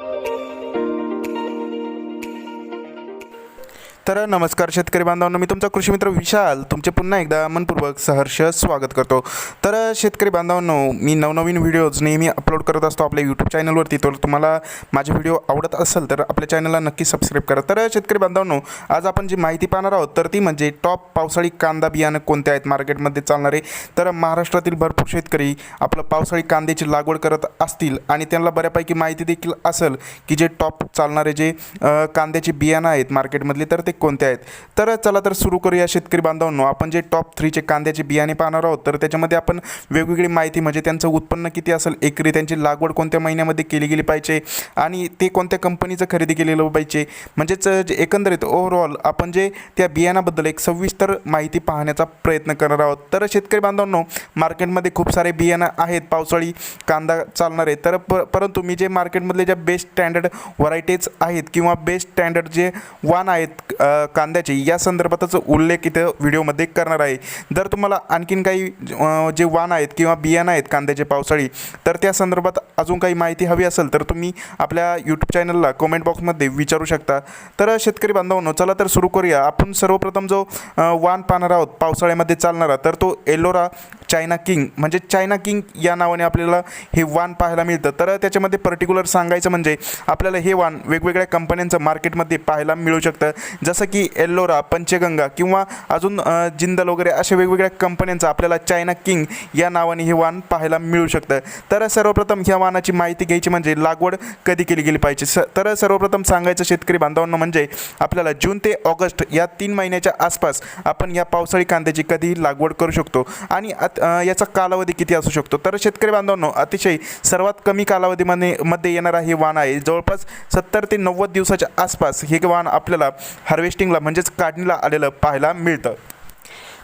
Thank you. तर नमस्कार शेतकरी बांधवांनो मी तुमचा कृषी मित्र विशाल. तुमचे पुन्हा एकदा मनपूर्वक सहर्ष स्वागत करतो. तर शेतकरी बांधवांनो मी नवनवीन व्हिडिओज नेहमी अपलोड करत असतो आपल्या यूट्यूब चॅनलवरती तर तुम्हाला माझे व्हिडिओ आवडत असेल तर आपल्या चॅनलला नक्की सबस्क्राईब करा. तर शेतकरी बांधवांनो आज आपण जी माहिती पाहणार आहोत तर ती म्हणजे टॉप पावसाळी कांदा बियाणं कोणते आहेत मार्केटमध्ये चालणारे. तर महाराष्ट्रातील भरपूर शेतकरी आपलं पावसाळी कांद्याची लागवड करत असतील आणि त्यांना बऱ्यापैकी माहिती देखील असेल की जे टॉप चालणारे जे कांद्याचे बियाणं आहेत मार्केटमधले तर ते कोणते आहेत? तर चला तर सुरू करूया शेतकरी बांधवांनो. आपण जे टॉप थ्रीचे कांद्याचे बियाणे पाहणार आहोत तर त्याच्यामध्ये आपण वेगवेगळी माहिती म्हणजे त्यांचं उत्पन्न किती असेल एकरी त्यांची लागवड कोणत्या महिन्यामध्ये केली गेली पाहिजे आणि ते कोणत्या कंपनीचं खरेदी केलेलं पाहिजे. म्हणजेच जे एकंदरीत ओव्हरऑल आपण जे त्या बियाणाबद्दल एक सविस्तर माहिती पाहण्याचा प्रयत्न करणार आहोत. तर शेतकरी बांधवांनो मार्केटमध्ये खूप सारे बियाणं आहेत पावसाळी कांदा चालणारे तर प परंतु मी जे मार्केटमधले ज्या बेस्ट स्टँडर्ड व्हरायटीज आहेत किंवा बेस्ट स्टँडर्ड जे वाण आहेत कांद्याचे. या संदर्भातच उल्लेख इथं व्हिडिओमध्ये करणार आहे. जर तुम्हाला आणखीन काही जे वाण आहेत किंवा बियाणं आहेत कांद्याचे पावसाळी तर त्या संदर्भात अजून काही माहिती हवी असेल तर तुम्ही आपल्या यूट्यूब चॅनलला कमेंट बॉक्समध्ये विचारू शकता. तर शेतकरी बांधवांनो चला तर सुरू करूया. आपण सर्वप्रथम जो वाण पाहणार आहोत पावसाळ्यामध्ये चालणारा तर तो एलोरा चायना किंग म्हणजे चायना किंग या नावाने आपल्याला हे वाण पाहायला मिळतं. तर त्याच्यामध्ये पर्टिक्युलर सांगायचं म्हणजे आपल्याला हे वाण वेगवेगळ्या कंपन्यांचं मार्केटमध्ये पाहायला मिळू शकतं. जसं की एल्लोरा पंचगंगा किंवा अजून जिंदल वगैरे अशा वेगवेगळ्या कंपन्यांचं आपल्याला चायना किंग या नावाने हे वाण पाहायला मिळू शकतं. तर सर्वप्रथम ह्या वाणाची माहिती घ्यायची म्हणजे लागवड कधी केली गेली पाहिजे? स तर सर्वप्रथम सांगायचं शेतकरी बांधवांना म्हणजे आपल्याला जून ते ऑगस्ट या तीन महिन्याच्या आसपास आपण या पावसाळी कांद्याची कधीही लागवड करू शकतो. आणि अत- याचा कालावधी किती असू शकतो? तर शेतकरी बांधवांनो अतिशय सर्वात कमी कालावधीमध्ये मध्ये येणारा हे वाण आहे. जवळपास सत्तर ते नव्वद दिवसाच्या आसपास हे वाण आपल्याला हर हार्वेस्टिंगला म्हणजेच काढणीला आलेलं पाहायला मिळतं.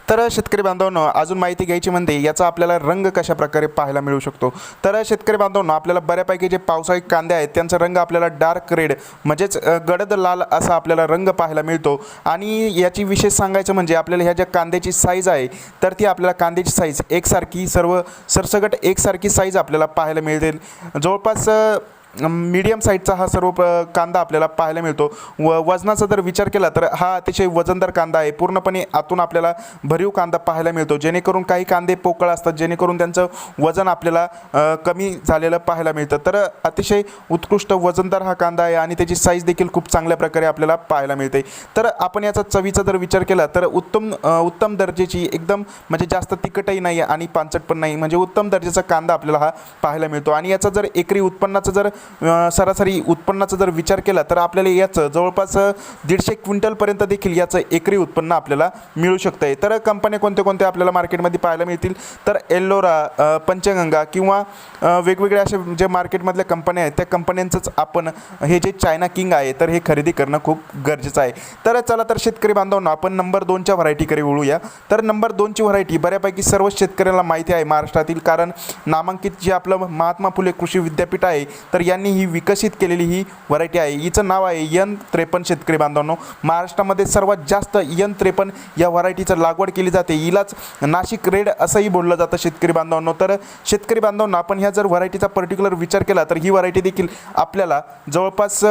तर शेतकरी बांधवांनो अजून माहिती घ्यायची म्हणजे याचा आपल्याला रंग कशा प्रकारे पाहायला मिळू शकतो? तर शेतकरी बांधवांनो आपल्याला बऱ्यापैकी जे पावसाळी कांदे आहेत त्यांचा रंग आपल्याला डार्क रेड म्हणजेच गडद लाल असा आपल्याला रंग पाहायला मिळतो. आणि याची विशेष सांगायचं म्हणजे आपल्याला ह्या ज्या कांद्याची साईज आहे तर ती आपल्याला कांद्याची साईज एकसारखी सर्व सरसगट एकसारखी साईज आपल्याला पाहायला मिळतील जवळपास मीडियम साईजचा हा सर्व कांदा आपल्याला पाहायला मिळतो. व वजनाचा जर विचार केला तर हा अतिशय वजनदार कांदा आहे. पूर्णपणे आतून आपल्याला भरीव कांदा पाहायला मिळतो. जेणेकरून काही कांदे पोकळ असतात जेणेकरून त्यांचं वजन आपल्याला कमी झालेलं पाहायला मिळतं. तर अतिशय उत्कृष्ट वजनदार हा कांदा आहे आणि त्याची साईज देखील खूप चांगल्या प्रकारे आपल्याला पाहायला मिळते. तर आपण याचा चवीचा जर विचार केला तर उत्तम उत्तम दर्जेची एकदम म्हणजे जास्त तिखटही नाही आणि पानचट पण नाही. म्हणजे उत्तम दर्जाचा कांदा आपल्याला हा पाहायला मिळतो. आणि याचा जर एकरी उत्पन्नाचं जर सरासरी उत्पन्नाचा जर विचार केला तर आपल्याला याचं जवळपास दीडशे क्विंटलपर्यंत देखील याचं एकरी उत्पन्न आपल्याला मिळू शकतं आहे तर कंपन्या कोणत्या कोणत्या आपल्याला मार्केटमध्ये पाहायला मिळतील? तर एल्लोरा पंचगंगा किंवा वेगवेगळ्या अशा जे मार्केटमधल्या कंपन्या आहेत त्या कंपन्यांचंच आपण हे जे चायना किंग आहे तर हे खरेदी करणं खूप गरजेचं आहे. तर चला तर शेतकरी बांधवांना आपण नंबर दोनच्या व्हरायटीकडे वळूया. तर नंबर दोनची व्हरायटी बऱ्यापैकी सर्व शेतकऱ्यांना माहिती आहे महाराष्ट्रातील कारण नामांकित जे आपलं महात्मा फुले कृषी विद्यापीठ आहे तर यांनी ही विकसित केलेली ही व्हरायटी आहे. हिचं नाव आहे यन त्रेपन्न शेतकरी बांधवांनो. महाराष्ट्रामध्ये सर्वात जास्त यन त्रेपन्न या व्हरायटीचं लागवड केली जाते. हिलाच नाशिक रेड असंही बोललं जातं शेतकरी बांधवांनो. तर शेतकरी बांधवांना आपण ह्या जर व्हरायटीचा पर्टिक्युलर विचार केला तर ही व्हरायटी देखील आपल्याला जवळपास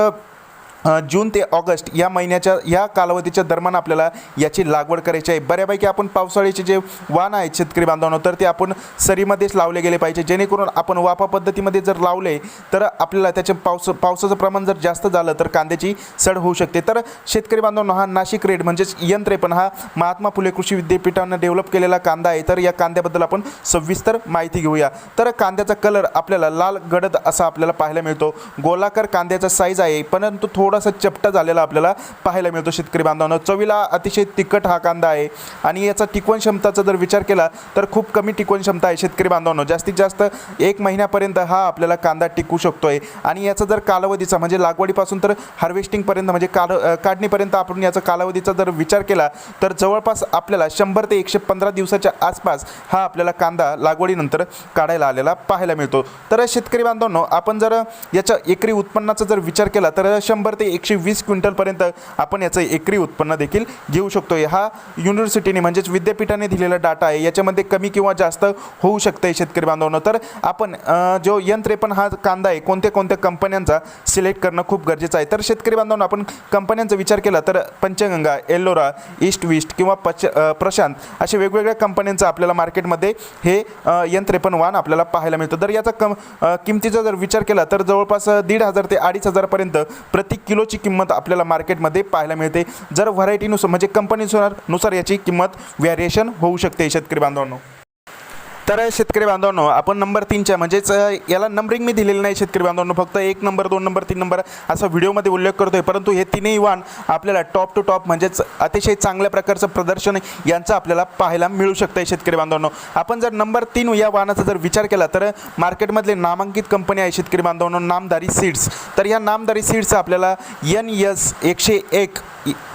जून ते ऑगस्ट या महिन्याच्या या कालावधीच्या दरम्यान आपल्याला याची लागवड करायची आहे. बऱ्यापैकी आपण पावसाळ्याचे जे वाण आहेत शेतकरी बांधवांनो तर ते आपण सरीमध्येच लावले गेले पाहिजे. जेणेकरून आपण वाफा पद्धतीमध्ये जर लावले तर आपल्याला त्याचे पावस पावसाचं प्रमाण जर जास्त झालं तर कांद्याची सड होऊ शकते. तर शेतकरी बांधवांनो हा नाशिक रेड म्हणजेच यंत्रे पण हा महात्मा फुले कृषी विद्यापीठानं डेव्हलप केलेला कांदा आहे. तर या कांद्याबद्दल आपण सविस्तर माहिती घेऊया. तर कांद्याचा कलर आपल्याला लाल गडद असा आपल्याला पाहायला मिळतो. गोलाकार कांद्याचा साईज आहे परंतु थोडासा चपटा झालेला आपल्याला पाहायला मिळतो शेतकरी बांधवांना. चवीला अतिशय तिखट हा कांदा आहे आणि याचा टिकवण क्षमताचा जर विचार केला तर खूप कमी टिकवण क्षमता आहे शेतकरी बांधवांनो. जास्तीत जास्त एक महिन्यापर्यंत हा आपल्याला कांदा टिकू शकतो आहे आणि याचा जर कालावधीचा म्हणजे लागवडीपासून तर हार्वेस्टिंगपर्यंत म्हणजे काल काढणीपर्यंत आपण याचा कालावधीचा जर विचार केला तर जवळपास आपल्याला शंभर ते एकशे पंधरा दिवसाच्या आसपास हा आपल्याला कांदा लागवडीनंतर काढायला आलेला पाहायला मिळतो. तर शेतकरी बांधवांनो आपण जर याच्या एकरी उत्पन्नाचा जर विचार केला तर शंभर ते ते एकशे वीस क्विंटलपर्यंत आपण याचं एकरी उत्पन्न देखील घेऊ शकतो हा युनिव्हर्सिटीने म्हणजेच विद्यापीठाने दिलेला डाटा आहे. याच्यामध्ये कमी किंवा जास्त होऊ शकतं शेतकरी बांधवांनो. तर आपण जो यन त्रेपन्न हा कांदा आहे कोणत्या कोणत्या कंपन्यांचा सिलेक्ट करणं खूप गरजेचं आहे. तर शेतकरी बांधवांनो आपण कंपन्यांचा विचार केला तर पंचगंगा एल्लोरा ईस्ट विस्ट किंवा पच प्रशांत असे वेगवेगळ्या कंपन्यांचं आपल्याला मार्केटमध्ये हे यंत्रेपण वाहन वाण आपल्याला पाहायला मिळतं. तर याचा कम किमतीचा जर विचार केला तर जवळपास दीड हजार ते अडीच हजारपर्यंत प्रति किलोची किंमत आपल्याला मार्केटमध्ये पाहायला मिळते. जर व्हरायटीनुसार म्हणजे कंपनीनुसार नुसार याची किंमत व्हॅरिएशन होऊ शकते शेतकरी बांधवांनो. तर शेतकरी बांधवांनो आपण नंबर तीनच्या म्हणजेच याला नंबरिंग मी दिलेलं नाही शेतकरी बांधवांनो फक्त एक नंबर दोन नंबर तीन नंबर असा व्हिडिओमध्ये उल्लेख करतोय. परंतु हे तिन्ही वाण आपल्याला टॉप टू टॉप म्हणजेच अतिशय चांगल्या प्रकारचं प्रदर्शन यांचं आपल्याला पाहायला मिळू शकतं आहे शेतकरी बांधवांनो. आपण जर नंबर तीन या वाहनाचा जर विचार केला तर मार्केटमधले नामांकित कंपनी आहे शेतकरी बांधवांनो नामदारी सीड्स तर या नामदारी सीड्सचं आपल्याला एन एस एकशे एक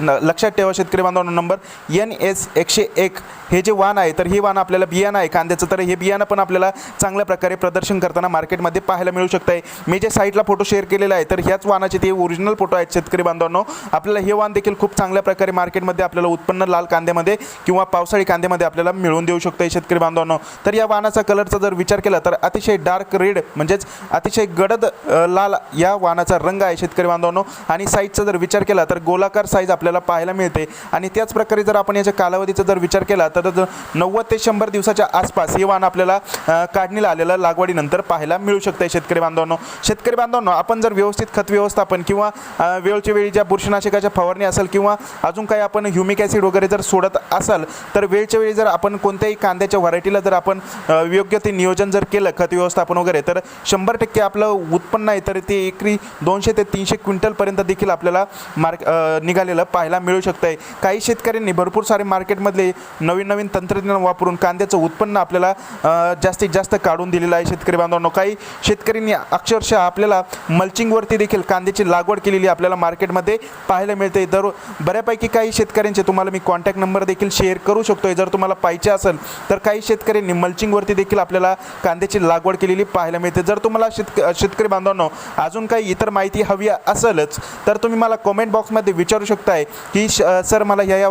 न- लक्षात ठेवा शेतकरी बांधवांना नंबर. एन एस एकशे एक. हे जे वाण आहे तर हे वाण आपल्याला बियाणं आहे कांद्याचं. तर हे बियाणं पण आपल्याला चांगल्या प्रकारे प्रदर्शन करताना मार्केटमध्ये पाहायला मिळू शकतं आहे मी जे साईटला फोटो शेअर केलेला आहे तर ह्याच वाहनाचे ते ओरिजिनल फोटो आहेत शेतकरी बांधवांनो. आपल्याला हे वाण देखील खूप चांगल्या प्रकारे मार्केटमध्ये आपल्याला उत्पन्न लाल कांद्यामध्ये किंवा पावसाळी कांद्यामध्ये आपल्याला मिळवून देऊ शकतं आहे शेतकरी बांधवांनो. तर या वाहनाचा कलरचा जर विचार केला तर अतिशय डार्क रेड म्हणजेच अतिशय गडद लाल या वाणाचा रंग आहे शेतकरी बांधवांनो. आणि साईजचा जर विचार केला तर गोलाकार साईज आपल्याला पाहायला मिळते. आणि त्याच प्रकारे जर आपण याच्या कालावधीचा जर विचार केला तर नव्वद ते शंभर दिवसाच्या आसपास हे वाण आपल्याला काढणीला आलेलं लागवडीनंतर पाहायला मिळू शकतं शेतकरी बांधवांनो. शेतकरी बांधवांनो आपण जर व्यवस्थित खत व्यवस्थापन किंवा वेळच्या वेळी ज्या बुरशीनाशकाच्या फवारणी असेल किंवा अजून काही आपण ह्युमिक ॲसिड वगैरे जर सोडत असाल तर वेळच्या वेळी जर आपण कोणत्याही कांद्याच्या व्हरायटीला जर आपण योग्य ते नियोजन जर केलं खत व्यवस्थापन वगैरे तर शंभर टक्के आपलं उत्पन्न आहे तर ते एकरी दोनशे ते तीनशे क्विंटलपर्यंत देखील आपल्याला मार्क निघाले निघालेलं पाहायला मिळू शकतं आहे काही शेतकऱ्यांनी भरपूर सारे मार्केटमधले नवीन नवीन तंत्रज्ञान वापरून कांद्याचं उत्पन्न आपल्याला जास्तीत जास्त काढून दिलेलं आहे शेतकरी बांधवांनो. काही शेतकऱ्यांनी अक्षरशः आपल्याला मल्चिंगवरती देखील कांद्याची लागवड केलेली आपल्याला मार्केटमध्ये पाहायला मिळते दर बऱ्यापैकी काही शेतकऱ्यांचे तुम्हाला मी कॉन्टॅक्ट नंबर देखील शेअर करू शकतो आहे जर तुम्हाला पाहिजे असेल तर काही शेतकऱ्यांनी मल्चिंगवरती देखील आपल्याला कांद्याची लागवड केलेली पाहायला मिळते. जर तुम्हाला शेतक शेतकरी बांधवांनो अजून काही इतर माहिती हवी असेलच तर तुम्ही मला कमेंट बॉक्समध्ये विचारू आहे की श- सर मला ह्या या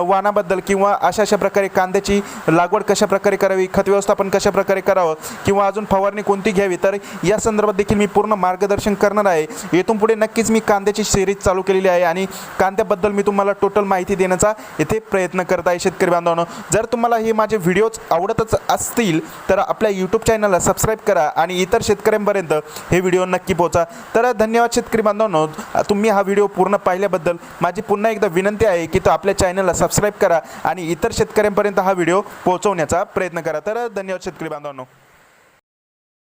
वाणाबद्दल किंवा अशा अशा प्रकारे कांद्याची लागवड कशा प्रकारे करावी खत व्यवस्थापन कशा प्रकारे करावं किंवा अजून फवारणी कोणती घ्यावी तर या संदर्भात देखील मी पूर्ण मार्गदर्शन करणार आहे. येथून पुढे नक्कीच मी कांद्याची सिरीज चालू केलेली आहे आणि कांद्याबद्दल मी तुम्हाला टोटल माहिती देण्याचा येथे प्रयत्न करत आहे शेतकरी बांधवांनो. जर तुम्हाला हे माझे व्हिडिओज आवडतच असतील तर आपल्या यूट्यूब चॅनलला सबस्क्राईब करा आणि इतर शेतकऱ्यांपर्यंत हे व्हिडिओ नक्की पोहोचा. तर धन्यवाद शेतकरी बांधवांनो. तुम्ही हा व्हिडिओ पूर्ण पाहिल्याबद्दल. माझी पुन्हा एकदा विनंती आहे की तो आपल्या चॅनलला सबस्क्राईब करा आणि इतर शेतकऱ्यांपर्यंत हा व्हिडिओ पोहोचवण्याचा प्रयत्न करा. तर धन्यवाद शेतकरी बांधवांनो.